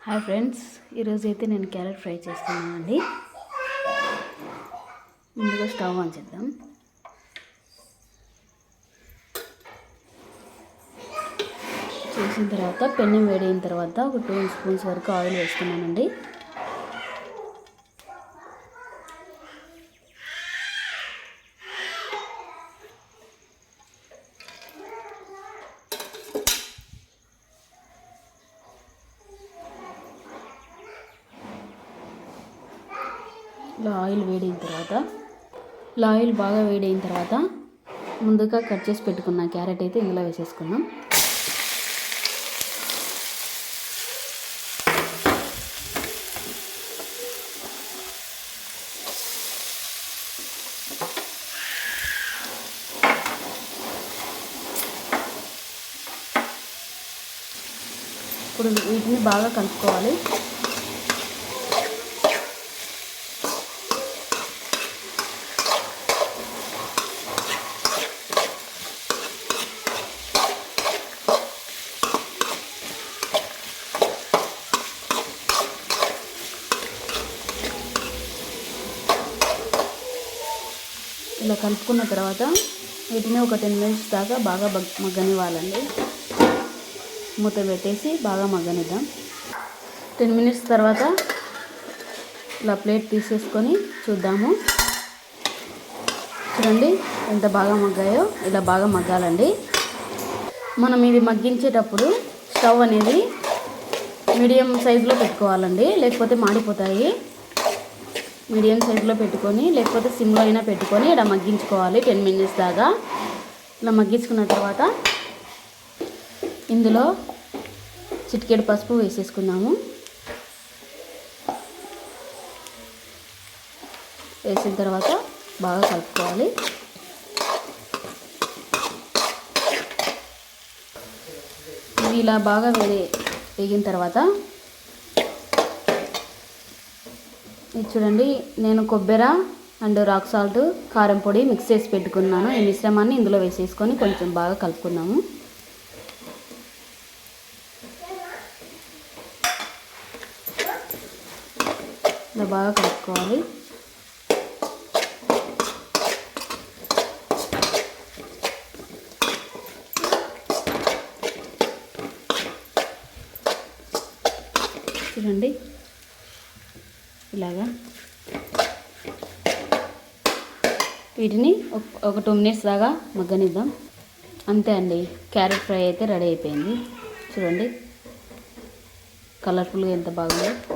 Hi friends ఈరోజు అయితే నేను క్యారెట్ ఫ్రై చేస్తున్నానండి. ముందుగా స్టవ్ ఆన్ చేద్దాం. చేసిన తర్వాత పెన్ను వేడైన తర్వాత ఒక టూ స్పూన్స్ వరకు ఆయిల్ వేసుకున్నానండి ఇలా ఆయిల్ వేడైన తర్వాత ఇలా ఆయిల్ బాగా వేడైన తర్వాత ముందుగా కట్ చేసి పెట్టుకున్న క్యారెట్ అయితే ఇందులో వేసేసుకున్నాం ఇప్పుడు వీటిని బాగా కలుపుకోవాలి. ఇలా కలుపుకున్న తర్వాత వీటిని ఒక టెన్ మినిట్స్ దాకా బాగా మగ్గనివ్వాలండి. మూత పెట్టేసి బాగా మగ్గనిద్దాం. టెన్ మినిట్స్ తర్వాత ఇలా ప్లేట్ తీసేసుకొని చూద్దాము. చూడండి ఎంత బాగా మగ్గాయో ఇలా బాగా మగ్గాలండి. మనం ఇది మగ్గించేటప్పుడు స్టవ్ అనేది మీడియం సైజులో పెట్టుకోవాలండి లేకపోతే మాడిపోతాయి. మీడియం సైజులో పెట్టుకొని లేకపోతే సిమ్లో అయినా పెట్టుకొని ఇలా మగ్గించుకోవాలి టెన్ మినిట్స్ దాకా. ఇలా మగ్గించుకున్న తర్వాత ఇందులో చిటికెడు పసుపు వేసేసుకున్నాము వేసిన తర్వాత బాగా కలుపుకోవాలి. ఇవి ఇలా బాగా వేడి వేగిన తర్వాత ఇది చూడండి నేను కొబ్బరి అండ్ రాక్ సాల్ట్ కారం పొడి మిక్స్ చేసి పెట్టుకున్నాను. ఈ మిశ్రమాన్ని ఇందులో వేసేసుకొని కొంచెం బాగా కలుపుకుందాము. ఇలా బాగా కలుపుకోవాలి. చూడండి ఇలాగా. వీటిని ఒక- టూ మినిట్స్ దాకా మగ్గనిద్దాం. అంతే అండి క్యారెట్ ఫ్రై అయితే రెడీ అయిపోయింది. చూడండి కలర్ఫుల్గా ఎంత బాగుందో.